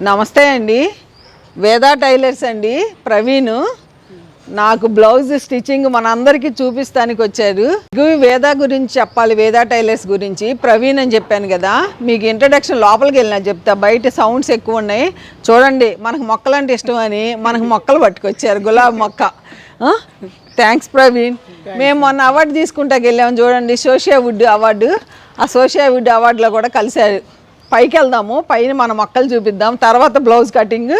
నమస్తే అండి. వేదా టైలర్స్ అండి. ప్రవీణ్. నాకు బ్లౌజ్ స్టిచ్చింగ్ మనందరికీ చూపిస్తానికి వచ్చారు. వేదా గురించి చెప్పాలి వేదా టైలర్స్ గురించి. ప్రవీణ్ అని చెప్పాను కదా మీకు ఇంట్రడక్షన్ లోపలికి వెళ్ళినా చెప్తా. బయట సౌండ్స్ ఎక్కువ ఉన్నాయి. చూడండి మనకు మొక్కలు అంటే ఇష్టం అని మనకు మొక్కలు పట్టుకొచ్చారు గులాబీ మొక్క. థ్యాంక్స్ ప్రవీణ్. మేము మొన్న అవార్డు తీసుకుంటాకి వెళ్ళాము చూడండి సోషియా వుడ్ అవార్డు ఆ సోషియా వుడ్ అవార్డులో కూడా కలిశారు. పైకి వెళ్దాము పైన మన మొక్కలు చూపిద్దాం తర్వాత బ్లౌజ్ కటింగ్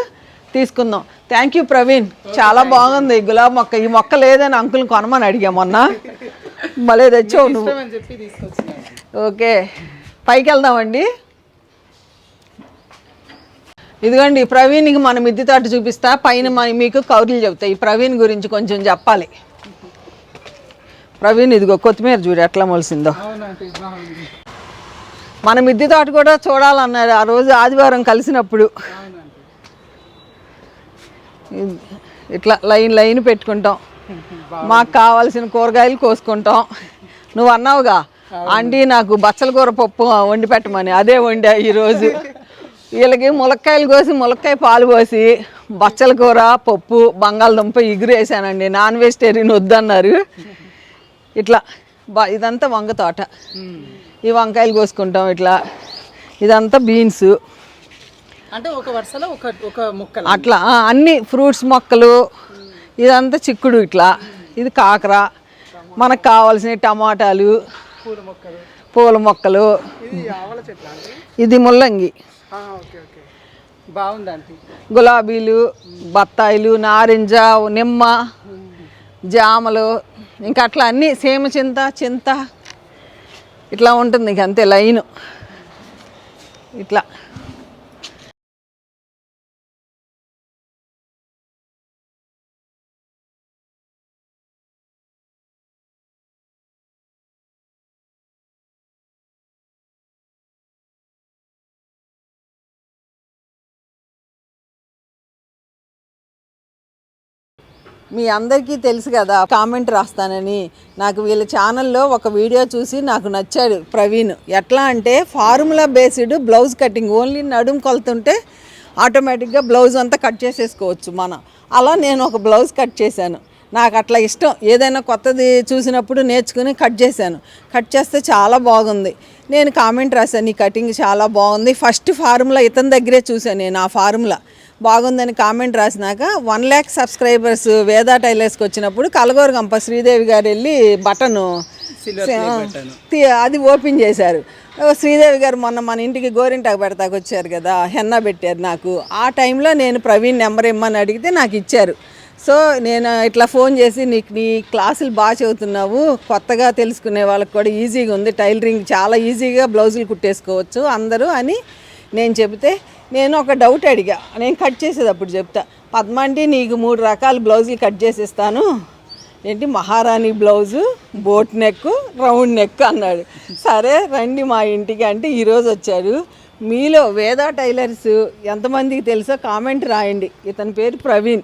తీసుకుందాం. Thank you Praveen. చాలా బాగుంది ఈ గులాబీ మొక్క. ఈ మొక్క లేదని అంకుల్ కొనమని అడిగా మొన్న. మళ్ళీ తెచ్చావు నువ్వు. ఓకే. పైకి వెళ్దామండి ఇదిగోండి ఈ ప్రవీణ్కి మన మిద్దె తోట చూపిస్తా. పైన మీకు కౌరులు చెప్తాయి ఈ ప్రవీణ్ గురించి కొంచెం చెప్పాలి. ప్రవీణ్ ఇదిగో కొత్తిమీర చూడు ఎట్లా మొలిసిందో. మన మిద్దె తోట కూడా చూడాలన్నారు. ఆ రోజు ఆదివారం కలిసినప్పుడు. ఇట్లా లైన్ లైన్ పెట్టుకుంటాం. మాకు కావాల్సిన కూరగాయలు కోసుకుంటాం. నువ్వు అన్నావుగా అండి నాకు బచ్చల కూర పప్పు వండి పెట్టమని. అదే వండా ఈరోజు. వీళ్ళకి ములక్కాయలు కోసి ములక్కాయ పాలు పోసి బచ్చల కూర పప్పు బంగాళదుంప ఇగురు వేసానండి. నాన్ వెజిటేరియన్ వద్దన్నారు. ఇట్లా బా ఇదంతా వంగ తోట. ఈ వంకాయలు కోసుకుంటాం ఇట్లా. ఇదంతా బీన్స్. అంటే ఒక వరుసలో ఒక ఒక ముక్కలు? అట్లా అన్ని ఫ్రూట్స్ మొక్కలు ఇదంతా చిక్కుడు ఇట్లా. ఇది కాకర. మనకు కావాల్సిన టమాటాలు పూల మొక్కలు. పూల మొక్కలు. ఇది ముల్లంగి. Okay okay. బాగుంది ఆంటీ గులాబీలు బత్తాయిలు నారింజ నిమ్మ జామలు ఇంకా అట్లా అన్నీ సేమ చింత చింత ఇట్లా ఉంటుంది ఇంక అంతే లైను. ఇట్లా. మీ అందరికీ తెలుసు కదా కామెంట్ రాస్తానని. నాకు వీళ్ళ ఛానల్లో ఒక వీడియో చూసి నాకు నచ్చాడు ప్రవీణ్. ఎట్లా అంటే formula based blouse cutting. Only నడుము కొలుతుంటే ఆటోమేటిక్గా బ్లౌజ్ అంతా కట్ చేసేసుకోవచ్చు మనం. అలా నేను ఒక బ్లౌజ్ కట్ చేశాను. నాకు అట్లా ఇష్టం. ఏదైనా కొత్తది చూసినప్పుడు నేర్చుకుని కట్ చేశాను. కట్ చేస్తే చాలా బాగుంది. నేను కామెంట్ రాశాను ఈ కటింగ్ చాలా బాగుంది. ఫస్ట్ ఫార్ములా ఇతని దగ్గరే చూశాను నేను ఆ ఫార్ములా. బాగుందని కామెంట్ రాసినాక వన్ ల్యాక్ సబ్స్క్రైబర్స్ వేదా టైలర్స్కి వచ్చినప్పుడు కలగోరు గంప శ్రీదేవి గారు వెళ్ళి బటన్ అది ఓపెన్ చేశారు. శ్రీదేవి గారు మొన్న మన ఇంటికి గోరింటాకు పెడతాకు వచ్చారు కదా హెన్నా పెట్టారు నాకు. ఆ టైంలో నేను ప్రవీణ్ నెంబర్ ఇమ్మని అడిగితే నాకు ఇచ్చారు. సో నేను ఇట్లా ఫోన్ చేసి నీకు నీ క్లాసులు బాగా చదువుతున్నావు కొత్తగా తెలుసుకునే వాళ్ళకి కూడా ఈజీగా ఉంది. టైలరింగ్ చాలా ఈజీగా బ్లౌజులు కుట్టేసుకోవచ్చు అందరూ అని నేను చెబితే నేను ఒక డౌట్ అడిగా. నేను కట్ చేసేటప్పుడు చెప్తా పద్మాంటి నీకు మూడు రకాల బ్లౌజులు కట్ చేసిస్తాను. ఏంటి మహారాణి blouse boat neck round neck అన్నాడు. సరే రండి మా ఇంటికి. అంటే ఈరోజు వచ్చారు. మీలో వేదా టైలర్స్ ఎంతమందికి తెలుసో కామెంట్ రాయండి. ఇతని పేరు ప్రవీణ్.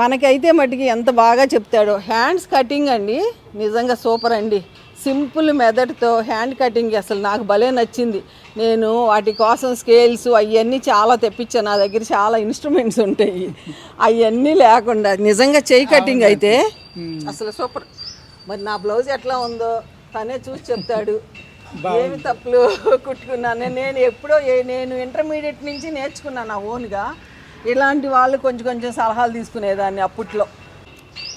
మనకైతే మటుకి ఎంత బాగా చెప్తాడో హ్యాండ్స్ కటింగ్ అండి. నిజంగా సూపర్ అండి. సింపుల్ మెథడ్తో హ్యాండ్ కటింగ్ అసలు నాకు భలే నచ్చింది. నేను వాటి కోసం స్కేల్స్ అవన్నీ చాలా తెప్పించాను. నా దగ్గర చాలా ఇన్స్ట్రుమెంట్స్ ఉంటాయి. అవన్నీ లేకుండా నిజంగా చేయి కటింగ్ అయితే అసలు సూపర్. మరి నా బ్లౌజ్ ఎట్లా ఉందో తనే చూసి చెప్తాడు. ఏమి తప్పులు కుట్టుకున్నాను. నేను ఎప్పుడో నేను ఇంటర్మీడియట్ నుంచి నేర్చుకున్నాను నా ఓన్గా. ఇలాంటి వాళ్ళు కొంచెం కొంచెం సలహాలు తీసుకునేదాన్ని అప్పట్లో.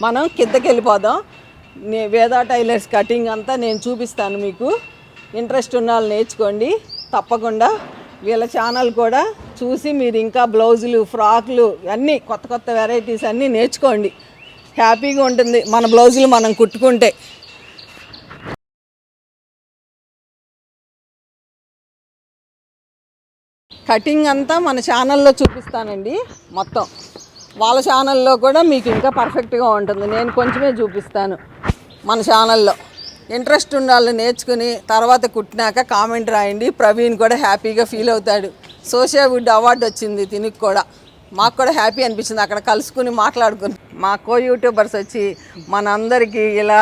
మనం కిందకి వెళ్ళిపోదాం. నే వేదా టైలర్స్ కటింగ్ అంతా నేను చూపిస్తాను మీకు. ఇంట్రెస్ట్ ఉన్న వాళ్ళు నేర్చుకోండి. తప్పకుండా వీళ్ళ ఛానల్ కూడా చూసి మీరు ఇంకా బ్లౌజులు ఫ్రాక్లు అన్నీ కొత్త కొత్త వెరైటీస్ అన్నీ నేర్చుకోండి. హ్యాపీగా ఉంటుంది. మన బ్లౌజులు మనం కుట్టుకుంటే. కటింగ్ అంతా మన ఛానల్లో చూపిస్తానండి మొత్తం. వాళ్ళ ఛానల్లో కూడా మీకు ఇంకా పర్ఫెక్ట్గా ఉంటుంది. నేను కొంచెమే చూపిస్తాను మన ఛానల్లో. ఇంట్రెస్ట్ ఉండాలని నేర్చుకుని తర్వాత కుట్టినాక కామెంట్ రాయండి. ప్రవీణ్ కూడా హ్యాపీగా ఫీల్ అవుతాడు. సోషల్ వుడ్ అవార్డు వచ్చింది తినికి కూడా. మాకు కూడా హ్యాపీ అనిపించింది. అక్కడ కలుసుకుని మాట్లాడుకుని. మా కో యూట్యూబర్స్ వచ్చి మనందరికీ ఇలా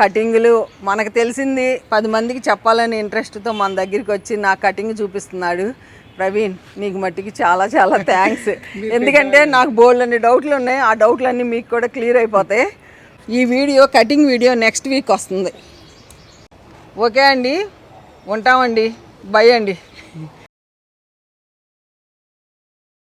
కటింగులు మనకు తెలిసింది. పది మందికి చెప్పాలని ఇంట్రెస్ట్తో మన దగ్గరికి వచ్చి నా కటింగ్ చూపిస్తున్నాడు. ప్రవీణ్ నీకు మట్టికి చాలా చాలా థ్యాంక్స్ ఎందుకంటే నాకు బోల్డ్ అన్ని డౌట్లు ఉన్నాయి ఆ డౌట్లన్నీ మీకు కూడా క్లియర్ అయిపోతాయి. ఈ video cutting video next week వస్తుంది. ఓకే అండి ఉంటామండి. బై అండి.